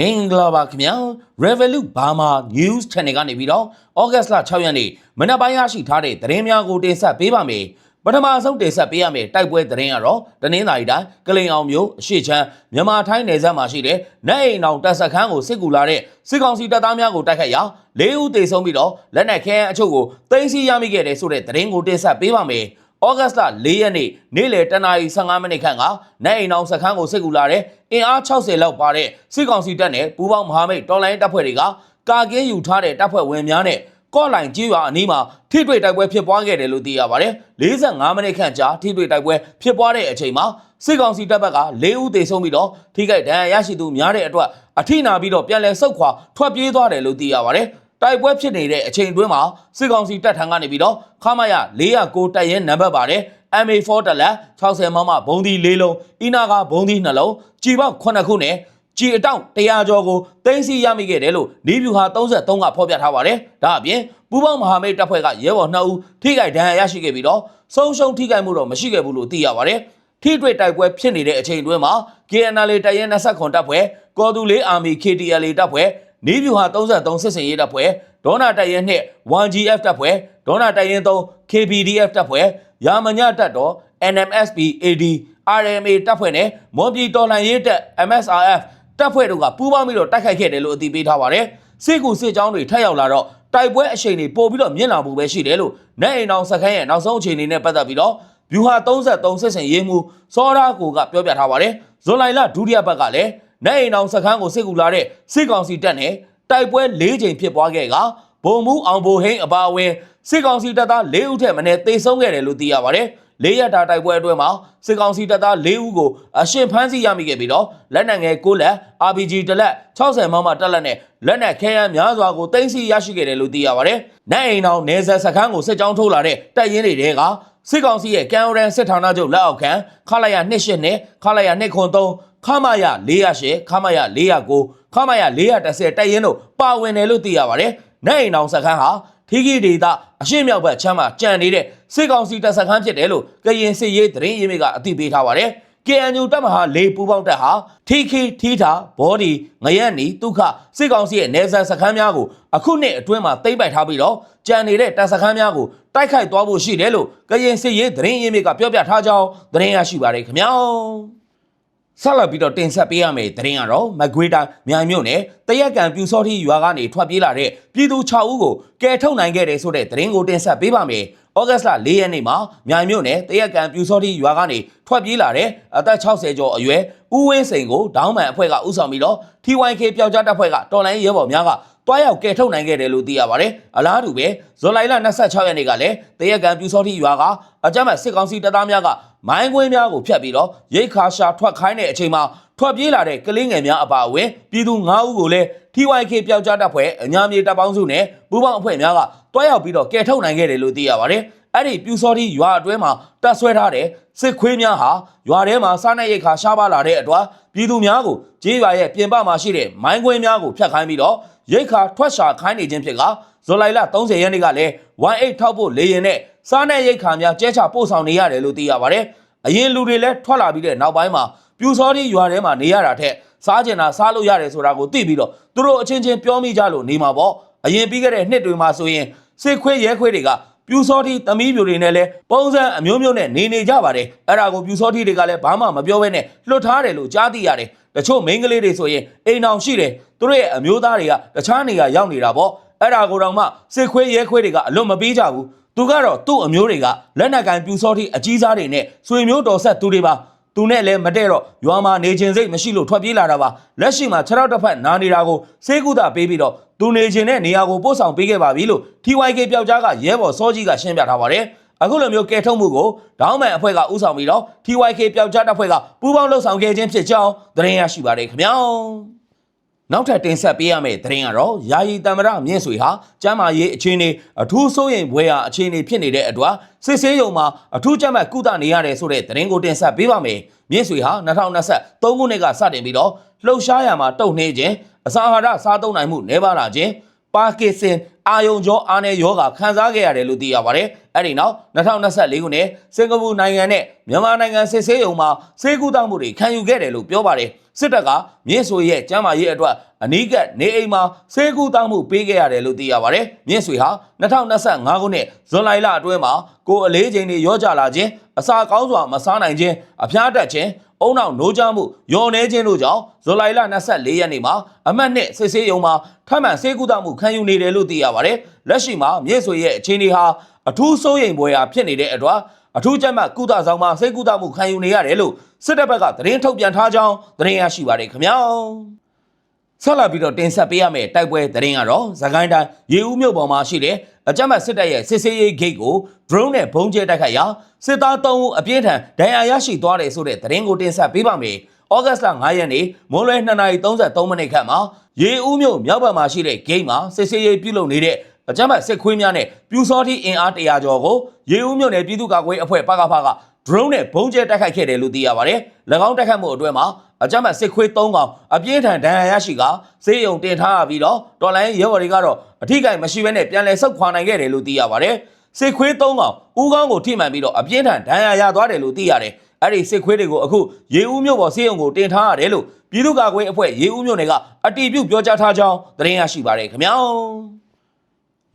မင်္ဂလာပါခင်ဗျာ Revolut Burma News Channel ကနေပြီးတော့ဩဂတ်စ်လ6ရက်နေ့မနက်ပိုင်းရရှိထားတဲ့သတင်းများကိုတင်ဆက်ပေးပါမယ်ပထမဆုံးတင်ဆက်ပေးရမယ့်တိုက်ပွဲသတင်းကတော့တနင်္သာရီတိုင်းကလိန်အောင်မြို့အရှိချမ်းမြန်မာထိုင်းနယ်စပ်မှာရှိတဲ့နိုင်အိမ်အောင်တပ်စခန်းကိုစစ်ကူလာတဲ့စစ်ကောင်စီတပ်သားများကိုတိုက်ခတ်ရာ၄ဦးသေဆုံးပြီးတော့လက်နက်ခဲအချို့ကိုတင်စီရမိခဲ့တဲ့ဆိုတဲ့သတင်းကိုတင်ဆက်ပေးပါမယ် ဩဂတ်စ်လ၄ရက်နေ့နေ့လယ်တနာရီ15မိနစ်ခန့်ကနိုင်အိမ်အောင်စခန်းကိုစစ်ကူလာတဲ့အင်အား60လောက်ပါတဲ့စစ်ကောင်စီတပ်နဲ့ပူးပေါင်းမဟာမိတ်တော်လိုင်းတပ်ဖွဲ့တွေကကာကင်းယူထားတဲ့တပ်ဖွဲ့ဝင်များနဲ့ကော့လိုင်ကြီးရွာအနီးမှာထိတွေ့တိုက်ပွဲဖြစ်ပွားခဲ့တယ်လို့သိရပါတယ်။45မိနစ်ခန့်ကြာထိတွေ့တိုက်ပွဲဖြစ်ပွားတဲ့အချိန်မှာစစ်ကောင်စီတပ်ဘက်က၄ဦးသေဆုံးပြီးတော့ထိခိုက်ဒဏ်ရာရရှိသူများတဲ့အတွက်အထိနာပြီးတော့ပြန်လည်ဆုတ်ခွာထွက်ပြေးသွားတယ်လို့သိရပါတယ်။ တိုက်ပွဲဖြစ်နေတဲ့အချိန်တွင်းမှာစစ်ကောင်စီတပ်ထံကနေပြီးတော့ခမရ409တပ်ရဲနံပါတ်ပါတယ် MA4 တက်လက်60မမဘုံဒီ၄လုံးအီနာကဘုံဒီ2လုံးကြည်ပေါက်9ခုနဲ့ကြည်အတောင့်100ကျော်ကိုတင်းစီရမိခဲ့တယ်လို့နေပြူဟာ33ကဖော်ပြထားပါတယ်။ဒါအပြင်ပူးပေါင်းမဟာမိတ်တပ်ဖွဲ့ကရဲဘော်2ဦးထိခိုက်ဒဏ်ရာရရှိခဲ့ပြီးတော့ဆုံးရှုံးထိခိုက်မှုတော့မရှိခဲ့ဘူးလို့သိရပါတယ်။ထိတွေ့တိုက်ပွဲဖြစ်နေတဲ့အချိန်တွင်းမှာ KNL တရဲ29တပ်ဖွဲ့ကော်တူလေးအာမီ KTL တပ်ဖွဲ့ နေပြူဟာ33စစ်စင်ရေးတပ်ဖွဲ့ဒေါနာတရဲနှင့် 1GF တပ်ဖွဲ့ဒေါနာတရဲ3 KPDF တပ်ဖွဲ့ရာမညတပ်တော် NMSP AD RMA တပ်ဖွဲ့နဲ့မော်ပြည်တော်လှန်ရေးတပ် MSRF တပ်ဖွဲ့တို့ကပူးပေါင်းပြီးတော့တိုက်ခိုက်ခဲ့တယ်လို့အသိပေးထားပါတယ်စစ်ကူစစ်ကြောင်းတွေထပ်ရောက်လာတော့တိုက်ပွဲအရှိန်တွေပို့ပြီးတော့မြင့်လာမှုပဲရှိတယ်လို့နိုင်အိမ်အောင်စခန်းရဲ့နောက်ဆုံးအခြေအနေနဲ့ပတ်သက်ပြီးတော့ဗျူဟာ33စစ်စင်ရေးမှုစောရာကိုကပြောပြထားပါတယ်ဇွန်လလဒုတိယပတ်ကလည်း နိုင်အိမ်အောင်စခန်းကိုစစ်ကူလာတဲ့စစ်ကောင်စီတပ်နဲ့တိုက်ပွဲ၄ချိန်ဖြစ်ပွားခဲ့ကဘုံမှုအောင်ဘိုဟိန်းအပါအဝင်စစ်ကောင်စီတပ်သား၄ဦးထက်မနည်းသေဆုံးခဲ့တယ်လို့သိရပါတယ်။လေးရတာတိုက်ပွဲအတွင်းမှာစစ်ကောင်စီတပ်သား၄ဦးကိုအရှင်ဖမ်းဆီးရမိခဲ့ပြီးတော့လက်နက်ငယ်၉လက် RPG တစ်လက်60မမတက်လက်နဲ့လက်နက်ခဲယမ်းများစွာကိုတင်စီရရှိခဲ့တယ်လို့သိရပါတယ်။နိုင်အိမ်အောင်နေဆက်စခန်းကိုစစ်ကြောင်းထုတ်လာတဲ့တပ်ရင်းတွေတဲကစစ်ကောင်စီရဲ့ကံရန်စစ်ဌာနချုပ်လက်အောက်ခံခလာရ28နဲ့ခလာရ203 ခမရ408ခမရ409ခမရ410တိုက်ရင်တို့ပါဝင်တယ်လို့သိရပါတယ်။နိုင်အိမ်အောင်စခန်းဟာထီဂီဒေတာအရှင်းမြောက်ဘက်ချမ်းမှာကြံနေတဲ့စစ်ကောင်စီတပ်စခန်းဖြစ်တယ်လို့ကရင်စစ်ရေးသတင်းရင်းမြစ်ကအသိပေးထားပါတယ်။ KNU တပ်မဟာ၄ပူးပေါင်းတပ်ဟာထီခီထီထာဘောဒီငရက်နီဒုက္ခစစ်ကောင်စီရဲ့နေဆန်စခန်းများကိုအခုနှစ်အတွင်းမှာတိမ့်ပိုက်ထားပြီးတော့ကြံနေတဲ့တပ်စခန်းများကိုတိုက်ခိုက်သွားဖို့ရှိတယ်လို့ကရင်စစ်ရေးသတင်းရင်းမြစ်ကပြောပြထားကြောင်းသတင်းရရှိပါတယ်ခင်ဗျာ။ ဆက်လက်ပြီးတော့တင်ဆက်ပေးရမယ့်သတင်းကတော့မကွေးတိုင်းမြိုင်မြို့နယ်တရက်ကံပြူစောတိရွာကနေထွက်ပြေးလာတဲ့ပြည်သူ6ဦးကိုကယ်ထုတ်နိုင်ခဲ့တယ်ဆိုတဲ့သတင်းကိုတင်ဆက်ပေးပါမယ်။ဩဂတ်စ်လ4ရက်နေ့မှာမြိုင်မြို့နယ်တရက်ကံပြူစောတိရွာကနေထွက်ပြေးလာတဲ့အသက်60ကျော်အရွယ်ဦးဝင်းစိန်ကိုဒေါင်းမန်အဖွဲ့ကဥဆောင်ပြီးတော့ TYK ပျောက်ကြားတပ်ဖွဲ့ကတော်လိုင်းရဲဘော်များက တွားရောက်ကယ်ထုတ်နိုင်ခဲ့တယ်လို့သိရပါတယ်။အလားတူပဲဇွန်လ26ရက်နေ့ကလည်းတရက်ကံပြူစောတိရွာကအကြမ်းဖက်စစ်ကောင်စီတပ်သားများကမိုင်းကွင်းများကိုဖျက်ပြီးတော့ရိတ်ခါရှာထွက်ခိုင်းတဲ့အချိန်မှာထွက်ပြေးလာတဲ့ကလေးငယ်များအပါအဝင်ပြည်သူ9ဦးကိုလည်း TYK ပျောက်ကြားတပ်ဖွဲ့အညာမြေတပ်ပေါင်းစုနဲ့ပူးပေါင်းအဖွဲ့များကတွားရောက်ပြီးတော့ကယ်ထုတ်နိုင်ခဲ့တယ်လို့သိရပါတယ်။အဲ့ဒီပြူစောတိရွာအတွင်းမှာတပ်ဆွဲထားတဲ့စစ်ခွေးများဟာရွာထဲမှာစားနပ်ရိက္ခာရှားပါလာတဲ့အတွက်ပြည်သူများကိုကြေးရွာရဲ့ပြင်ပမှာရှိတဲ့မိုင်းကွင်းများကိုဖျက်ခိုင်းပြီးတော့ ရိတ်ခါထွက်ရှာခိုင်းနေခြင်းဖြစ်ကဇူလိုင်လ30ရက်နေ့ကလည်း18ထောက်ဖို့လေရင်နဲ့စားနပ်ရိက္ခာများကျဲချပို့ဆောင်နေရတယ်လို့သိရပါတယ်။အရင်လူတွေလည်းထွက်လာပြီးတဲ့နောက်ပိုင်းမှာပြူစောတိရွာထဲမှာနေရတာထက်စားကျင်တာစားလို့ရတယ်ဆိုတာကိုသိပြီးတော့သူတို့အချင်းချင်းပြောမိကြလို့နေမှာပေါ့အရင်ပြီးခဲ့တဲ့နှစ်တွေမှာဆိုရင်စစ်ခွေးရဲခွေးတွေက ပြူစောတိသမီးပြူတွေနဲ့လည်းပုံစံအမျိုးမျိုးနဲ့နေနေကြပါတယ်အဲ့ဒါကိုပြူစောတိတွေကလည်းဘာမှမပြောဘဲနဲ့လွတ်ထားတယ်လို့ကြားသိရတယ်တချို့မိန်းကလေးတွေဆိုရင်အိမ်အောင်ရှိတယ်သူတို့ရဲ့အမျိုးသားတွေကတခြားနေရာရောက်နေတာပေါ့အဲ့ဒါကိုတော့မှစစ်ခွေးရဲခွေးတွေကအလွတ်မပေးကြဘူးသူကတော့သူ့အမျိုးတွေကလက်နက်ကန်ပြူစောတိအကြီးစားတွေနဲ့ဆွေမျိုးတော်ဆက်သူတွေပါ သူနဲ့လည်းမတည့်တော့ရွာမှာနေခြင်းစိတ်မရှိလို့ထွက်ပြေးလာတာပါလက်ရှိမှာခြေထောက်တစ်ဖက်နားနေတာကိုစေကုသပေးပြီးတော့သူနေခြင်းတဲ့နေရာကိုပို့ဆောင်ပေးခဲ့ပါပြီလို့ TYK ပျောက်ကြားကရဲဘော်စောကြီးကရှင်းပြထားပါတယ်အခုလိုမျိုးကဲထုတ်မှုကိုဒေါင်းမန်အဖွဲ့ကဥဆောင်ပြီးတော့ TYK ပျောက်ကြားတပ်ဖွဲ့ကပူးပေါင်းလှုပ်ဆောင်ခဲ့ခြင်းဖြစ်ကြောင်းသတင်းရရှိပါတယ်ခင်ဗျာ နောက်ထပ်တင်ဆက်ပေးရမယ့်သတင်းကတော့ယာယီတမရမြင့်ဆွေဟာကျမ်းမာရေးအခြေအနေအထူးစိုးရိမ်ဘွယ်ရာအခြေအနေဖြစ်နေတဲ့အတွက်စစ်ဆေးရုံမှာအထူးကြမ်းမှတ်ကုသနေရတယ်ဆိုတဲ့သတင်းကိုတင်ဆက်ပေးပါမယ်။မြင့်ဆွေဟာ2023ခုနှစ်ကစတင်ပြီးတော့လှုပ်ရှားရမှာတုံနှင်းခြင်းအစာအာဟာရစားသုံးနိုင်မှုနှဲပါလာခြင်းပါကင်ဆင်အာယုံကြောအားနည်းယောဂါခံစားခဲ့ရတယ်လို့သိရပါတယ်။အဲ့ဒီနောက်2024ခုနှစ်စင်ကာပူနိုင်ငံနဲ့မြန်မာနိုင်ငံစစ်ဆေးရုံမှာဆေးကုသမှုတွေခံယူခဲ့တယ်လို့ပြောပါတယ်။ စစ်တပ်ကမြင့်ဆွေရဲ့ကျမ်းမာရေးအတွက်အနီးကပ်နေအိမ်မှာဆေးကုသမှုပေးခဲ့ရတယ်လို့သိရပါတယ်။မြင့်ဆွေဟာ2025ခုနှစ်ဇွန်လလအတွင်းမှာကိုယ်အလေးချိန်တွေရောကြလာခြင်းအစာကောင်းစွာမစားနိုင်ခြင်းအဖျားတက်ခြင်းအုံနောက်နိုးကြမှုယွန်နေခြင်းတို့ကြောင့်ဇူလိုင်လ24ရက်နေ့မှာအမှတ်နှစ်စစ်ဆေးရုံမှာထပ်မံဆေးကုသမှုခံယူနေတယ်လို့သိရပါတယ်။လက်ရှိမှာမြင့်ဆွေရဲ့အခြေအနေဟာအထူးစိုးရိမ်ဖွယ်ရာဖြစ်နေတဲ့အတွက် အထူးကြမ်းမှကုသဆောင်မှာဆေးကုသမှုခံယူနေရတယ်လို့စစ်တပ်ဘက်ကသတင်းထုတ်ပြန်ထားကြောင်းသတင်းရရှိပါတယ်ခင်ဗျာ။ဆက်လက်ပြီးတော့တင်ဆက်ပေးရမယ့်တိုက်ပွဲသတင်းကတော့သခိုင်းတိုင်းရေဦးမြို့ပေါ်မှာရှိတဲ့အကြမ်းဖက်စစ်တပ်ရဲ့စစ်ဆေးရေးဂိတ်ကို drone နဲ့ဘုံကျဲတိုက်ခိုက်ရာစစ်သား3ဦးအပြင်းထန်ဒဏ်ရာရရှိသွားတယ်ဆိုတဲ့သတင်းကိုတင်ဆက်ပေးပါမယ်။ဩဂတ်စ်လ9ရက်နေ့မွန်းလွဲ2:33မိနစ်ခန့်မှာရေဦးမြို့မြောက်ဘက်မှာရှိတဲ့ဂိတ်မှာစစ်ဆေးရေးပြုလုပ်နေတဲ့ အကြမ်းဖက်စစ်ခွေးများနဲ့ပြူစောတိအင်အား100ကျော်ကိုရေဦးမြို့နယ်ပြည်သူ့ကာကွယ်အဖွဲ့ပကဖက drone နဲ့ဘုံကျဲတိုက်ခိုက်ခဲ့တယ်လို့သိရပါတယ်။၎င်းတိုက်ခိုက်မှုအတွင်းမှာအကြမ်းဖက်စစ်ခွေး3ကောင်အပြင်းထန်ဒဏ်ရာရရှိကစေးရုံတင်ထားရပြီးတော့တော်လိုင်းရဲဘော်တွေကတော့အထိကိမရှိဘဲနဲ့ပြန်လည်ဆုတ်ခွာနိုင်ခဲ့တယ်လို့သိရပါတယ်။စစ်ခွေး3ကောင်ဦးခေါင်းကိုထိမှန်ပြီးတော့အပြင်းထန်ဒဏ်ရာရသွားတယ်လို့သိရတယ်။အဲ့ဒီစစ်ခွေးတွေကိုအခုရေဦးမြို့ပေါ်စေးရုံကိုတင်ထားရတယ်လို့ပြည်သူ့ကာကွယ်အဖွဲ့ရေဦးမြို့နယ်ကအတီးပြုတ်ပြောကြားထားကြောင်းသတင်းရရှိပါတယ်ခင်ဗျာ။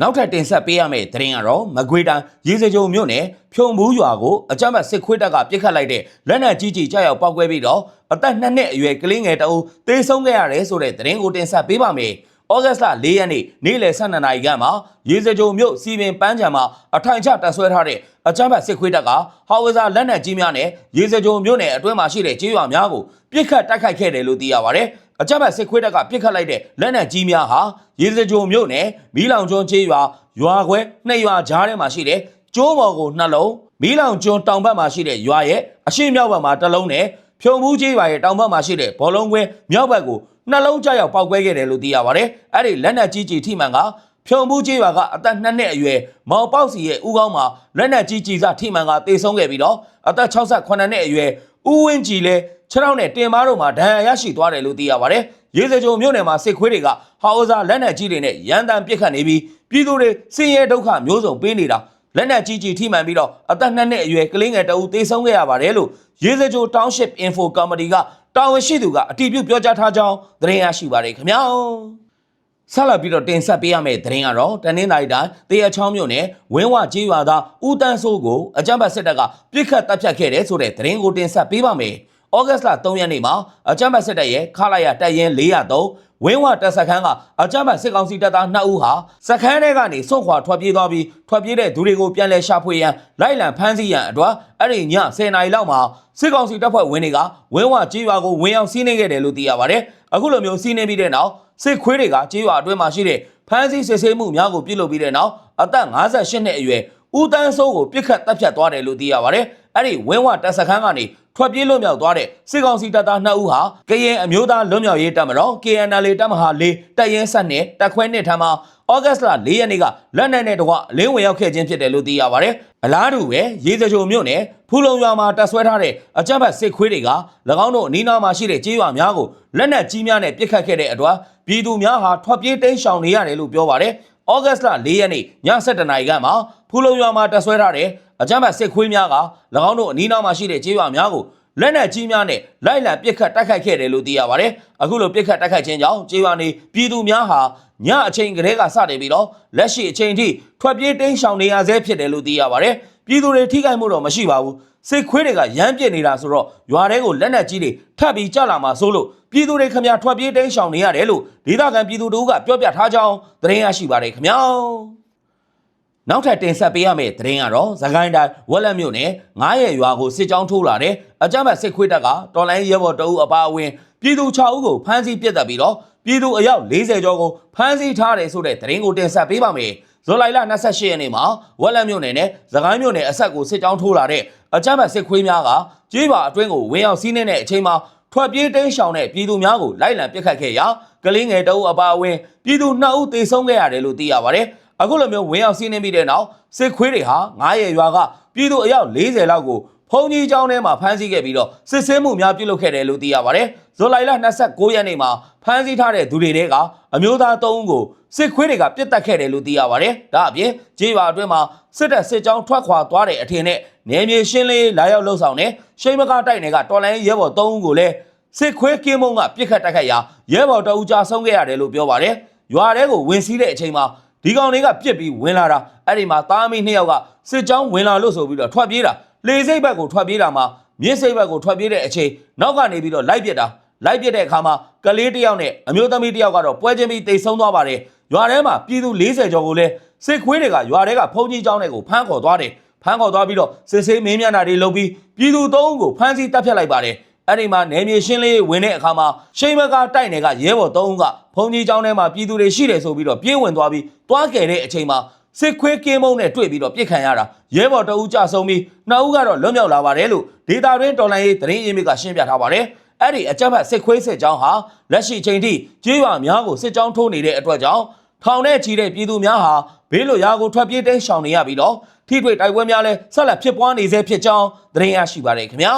နောက်ထပ်တင်ဆက်ပေးရမယ့်သတင်းကတော့မကွေတန်ရေစကြုံမြို့နယ်ဖြုံဘူးရွာကိုအကြမ်းဖက်စစ်ခွေးတပ်ကပြစ်ခတ်လိုက်တဲ့လက်နက်ကြီးကြီးကြောက်ရောက်ပောက်ကွဲပြီးတော့အသက်နှစ်နှစ်အရွယ်ကလေးငယ်တအုပ်သေဆုံးခဲ့ရတယ်ဆိုတဲ့သတင်းကိုတင်ဆက်ပေးပါမယ်။ဩဂတ်စ်လ၄ရက်နေ့နေ့လယ်12နာရီခန့်မှာရေစကြုံမြို့စီပင်ပန်းချံမှာအထိုင်ချတပ်ဆွဲထားတဲ့အကြမ်းဖက်စစ်ခွေးတပ်ကဟောင်ဝဇာလက်နက်ကြီးများနဲ့ရေစကြုံမြို့နယ်အတွင်းမှာရှိတဲ့ကျေးရွာများကိုပြစ်ခတ်တိုက်ခိုက်ခဲ့တယ်လို့သိရပါတယ်။ အကြမ်းဖက်စစ်ခွေးတပ်ကပြစ်ခတ်လိုက်တဲ့လက်နက်ကြီးများဟာရေစကြိုမြို့နယ်မီးလောင်ကျွန်းကျေးရွာရွာခွဲနှစ်ရွာကြားထဲမှာရှိတဲ့ကျိုးမော်ကိုနှလုံးမီးလောင်ကျွန်းတောင်ဘက်မှာရှိတဲ့ရွာရဲ့အရှိမြောက်ဘက်မှာတစ်လုံးနဲ့ဖြုံမှုကျေးရွာရဲ့တောင်ဘက်မှာရှိတဲ့ဘောလုံးကွင်းမြောက်ဘက်ကိုနှလုံးကြောက်ရောက်ပောက်ကွဲခဲ့တယ်လို့သိရပါတယ်။အဲ့ဒီလက်နက်ကြီးကြီးထိမှန်ကဖြုံမှုကျေးရွာကအသက်2နှစ်အရွယ်မောင်ပေါက်စီရဲ့ဦးခေါင်းမှာလက်နက်ကြီးကြီးစထိမှန်ကတေဆုံးခဲ့ပြီးတော့အသက်68နှစ်အရွယ်ဦးဝင်းကြည်လည်း ခြေထောက်နဲ့တင်မားတို့မှာဒဏ်ရာရရှိသွားတယ်လို့သိရပါတယ်။ရေစကြုံမြို့နယ်မှာစစ်ခွေးတွေကဟောင်ဇာလက်နက်ကြီးတွေနဲ့ရန်တမ်းပစ်ခတ်နေပြီးပြည်သူတွေစင်ရဲဒုက္ခမျိုးစုံပေးနေတာလက်နက်ကြီးကြီးထိမှန်ပြီးတော့အသက်2နှစ်အရွယ်ကလေးငယ်တအူသေဆုံးခဲ့ရပါတယ်လို့ရေစကြို Township Info Company ကတာဝန်ရှိသူကအတည်ပြုပြောကြားထားကြောင်းသတင်းရရှိပါတယ်ခင်ဗျာ။ဆက်လက်ပြီးတော့တင်ဆက်ပေးရမယ့်သတင်းကတော့တနင်္လာရီတိုင်းတရချောင်းမြို့နယ်ဝင်းဝကျေးရွာသားဦးတန်းစိုးကိုအကြမ်းဖက်စစ်တပ်ကပြစ်ခတ်တပ်ဖြတ်ခဲ့တယ်ဆိုတဲ့သတင်းကိုတင်ဆက်ပေးပါမယ်။ ဩဂတ်စ်လ3ရက်နေ့မှာအကြမ်းဖက်စစ်တပ်ရဲ့ခလာရတပ်ရင်း403ဝင်းဝတပ်စခန်းကအကြမ်းဖက်စစ်ကောင်စီတပ်သား2ဦးဟာစခန်းထဲကနေစွန့်ခွာထွက်ပြေးသွားပြီးထွက်ပြေးတဲ့သူတွေကိုပြန်လည်ရှာဖွေရန်လိုက်လံဖမ်းဆီးရန်အတွက်အဲ့ဒီည10နာရီလောက်မှာစစ်ကောင်စီတပ်ဖွဲ့ဝင်တွေကဝင်းဝကြေးရွာကိုဝင်ရောက်စီးနှင်းခဲ့တယ်လို့သိရပါတယ်။အခုလိုမျိုးစီးနှင်းပြီးတဲ့နောက်စစ်ခွေးတွေကကြေးရွာအတွင်းမှာရှိတဲ့ဖမ်းဆီးစစ်ဆေးမှုများကိုပြုလုပ်ပြီးတဲ့နောက်အသက်58နှစ်အရွယ် ဦးတန်းစိုးကိုပြစ်ခတ်တပ်ဖြတ်သွားတယ်လို့သိရပါတယ်။အဲ့ဒီဝင်းဝတပ်စခန်းကနေထွက်ပြေးလွတ်မြောက်သွားတဲ့စစ်ကောင်စီတပ်သား2ဦးဟာကရင်အမျိုးသားလွတ်မြောက်ရေးတပ်မတော် KNL တပ်မဟာ၄တပ်ရင်းဆက်နဲ့တပ်ခွဲနှစ်ထမ်းမှာဩဂတ်စ်လ၄ရက်နေ့ကလက်နက်နဲ့တကွအလင်းဝင်ရောက်ခဲ့ခြင်းဖြစ်တယ်လို့သိရပါတယ်။အလားတူပဲရေစကြိုမြို့နယ်ဖူလုံရွာမှာတပ်ဆွဲထားတဲ့အကြမ်းဖက်စစ်ခွေးတွေက၎င်းတို့အနီးနားမှာရှိတဲ့ကျေးရွာများကိုလက်နက်ကြီးများနဲ့ပစ်ခတ်ခဲ့တဲ့အတွက်ပြည်သူများဟာထွက်ပြေးတိမ်းရှောင်နေရတယ်လို့ပြောပါတယ်။ ဩဂတ်စ်လ၄ရက်နေ့ည7:00နာရီခန့်မှာဖူလုံရွာမှာတပ်ဆွဲထားတဲ့အကြမ်းဖက်စစ်ခွေးများက၎င်းတို့အနီးနားမှာရှိတဲ့ကျေးရွာများကိုလက်နက်ကြီးများနဲ့လိုက်လံပစ်ခတ်တိုက်ခိုက်ခဲ့တယ်လို့သိရပါတယ်။အခုလိုပစ်ခတ်တိုက်ခိုက်ခြင်းကြောင့်ကျေးရွာနေပြည်သူများဟာညအချိန်ကလေးကစတင်ပြီးတော့လက်ရှိအချိန်ထိထွက်ပြေးတိမ်းရှောင်နေရဆဲဖြစ်တယ်လို့သိရပါတယ်။ပြည်သူတွေထိခိုက်မှုတော့မရှိပါဘူး။ စစ်ခွေးတွေကရမ်းပစ်နေတာဆိုတော့ရွာထဲကိုလက်နက်ကြီးတွေထပ်ပြီးကြလာမှာဆိုလို့ပြည်သူတွေခမရထွက်ပြေးတိမ်းရှောင်နေရတယ်လို့ဒေသခံပြည်သူတို့ကပြောပြထားကြောင်းသတင်းရရှိပါတယ်ခင်ဗျာ။နောက်ထပ်တင်ဆက်ပေးရမယ့်သတင်းကတော့သခိုင်းတိုင်းဝက်လက်မြို့နယ်ငားရရွာကိုစစ်ကြောင်းထိုးလာတဲ့အကြမ်းဖက်စစ်ခွေးတပ်ကတော်လိုင်းရဲဘော်တအုပ်အပါအဝင်ပြည်သူ6ဦးကိုဖမ်းဆီးပစ်တက်ပြီးတော့ပြည်သူအယောက်40ကျော်ကိုဖမ်းဆီးထားတယ်ဆိုတဲ့သတင်းကိုတင်ဆက်ပေးပါမယ်။ဇွန်လ28ရက်နေ့မှာဝက်လက်မြို့နယ်နဲ့သခိုင်းမြို့နယ်အဆက်ကိုစစ်ကြောင်းထိုးလာတဲ့ အကြမ်းဖက်စစ်ခွေးများကကြေးပါအတွင်းကိုဝင်ရောက်စီးနှင်းတဲ့အချိန်မှာထွက်ပြေးတိမ်းရှောင်တဲ့ပြည်သူများကိုလိုက်လံပစ်ခတ်ခဲ့ရာကလေးငယ်တအုပ်အပါအဝင်ပြည်သူ2ဦးသေဆုံးခဲ့ရတယ်လို့သိရပါတယ်။အခုလိုမျိုးဝင်ရောက်စီးနှင်းပြီးတဲ့နောက်စစ်ခွေးတွေဟာငားရရွာကပြည်သူအယောက်40လောက်ကိုဖုန်ကြီးကျောင်းထဲမှာဖမ်းဆီးခဲ့ပြီးတော့စစ်ဆေးမှုများပြုလုပ်ခဲ့တယ်လို့သိရပါတယ်။ဇူလိုင်လ29ရက်နေ့မှာဖမ်းဆီးထားတဲ့သူတွေတဲကအမျိုးသား3ဦးကိုစစ်ခွေးတွေကပြစ်တက်ခဲ့တယ်လို့သိရပါတယ်။ဒါအပြင်ကြေးရွာအတွင်းမှာစစ်တပ်စစ်ကြောင်းထွက်ခွာသွားတဲ့အထင်နဲ့ နယ်မြေရှင်းလင်းလာရောက်လှုပ်ဆောင်တဲ့ရှိမကားတိုက်နယ်ကတော်လိုင်းရဲဘော်3ဦးကိုလည်းစစ်ခွေးကင်းမုံကပြစ်ခတ်တိုက်ခတ်ရာရဲဘော်တအူးကြာဆုံးခဲ့ရတယ်လို့ပြောပါတယ်ရွာထဲကိုဝင်စီးတဲ့အချိန်မှာဒီကောင်တွေကပြစ်ပြီးဝင်လာတာအဲ့ဒီမှာသားအမိနှစ်ယောက်ကစစ်ကြောင်းဝင်လာလို့ဆိုပြီးတော့ထွက်ပြေးတာလေစိတ်ဘက်ကိုထွက်ပြေးတာမှာမြစ်စိတ်ဘက်ကိုထွက်ပြေးတဲ့အချိန်နောက်ကနေပြီးတော့လိုက်ပစ်တာလိုက်ပစ်တဲ့အခါမှာကလေးတစ်ယောက်နဲ့အမျိုးသမီးတစ်ယောက်ကတော့ပွဲချင်းပြီးတိတ်ဆုံးသွားပါတယ်ရွာထဲမှာပြည်သူ40ကျော်ကိုလည်းစစ်ခွေးတွေကရွာထဲကဖုန်ကြီးကျောင်းတွေကိုဖမ်းခေါ်သွားတယ် ဖမ်းခေါ်သွားပြီးတော့စစ်ဆေးမင်းမြတ်နာတွေလုပ်ပြီးပြည်သူသုံးဦးကိုဖမ်းဆီးတပ်ဖြတ်လိုက်ပါတယ်အဲ့ဒီမှာနယ်မြေရှင်းလင်းရေးဝင်တဲ့အခါမှာရှိန်ဘက်ကတိုက်နယ်ကရဲဘော်သုံးဦးကဖုန်ကြီးကျောင်းထဲမှာပြည်သူတွေရှိတယ်ဆိုပြီးတော့ပြေးဝင်သွားပြီးတွားကယ်တဲ့အချိန်မှာစစ်ခွေးကင်းမုံနဲ့တွေ့ပြီးတော့ပြစ်ခံရတာရဲဘော်တအူးကြဆုံးပြီးနှစ်ဦးကတော့လွတ်မြောက်လာပါတယ်လို့ဒေတာတွင်းတော်လိုင်းရေးသတင်းရင်းမြစ်ကရှင်းပြထားပါတယ်အဲ့ဒီအကြမ်းဖက်စစ်ခွေးစစ်ကြောင်းဟာလက်ရှိချိန်ထိကြေးရွာများကိုစစ်ကြောင်းထိုးနေတဲ့အတွက်ကြောင့် ထောင်ထဲချီတဲ့ပြည်သူများဟာဘေးလွတ်ရာကိုထွက်ပြေးတိမ်းရှောင်နေရပြီးတော့ထိတွေ့တိုက်ပွဲများလဲဆက်လက်ဖြစ်ပွားနေဆဲဖြစ်ကြောင်းသတင်းရရှိပါတယ်ခင်ဗျာ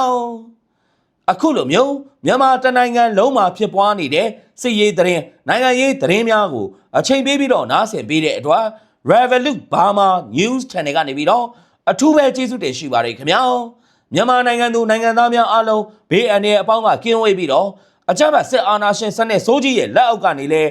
အခုလိုမျိုးမြန်မာတနိုင်ငံလုံးမှာဖြစ်ပွားနေတဲ့စစ်ရေးသတင်းနိုင်ငံရေးသတင်းများကိုအချိန်ပေးပြီးတော့နားဆင်ပေးတဲ့အတွက် Revolut Burma News Channel ကနေပြီးတော့အထူးပဲကျေးဇူးတင်ရှိပါတယ်ခင်ဗျာမြန်မာနိုင်ငံသူနိုင်ငံသားများအားလုံးဘေးအန္တရာယ်အပေါင်းကကင်းဝေးပြီးတော့အကြမ်းဖက်စစ်အာဏာရှင်စနစ်စိုးကြီးရဲ့လက်အောက်ကနေလည်း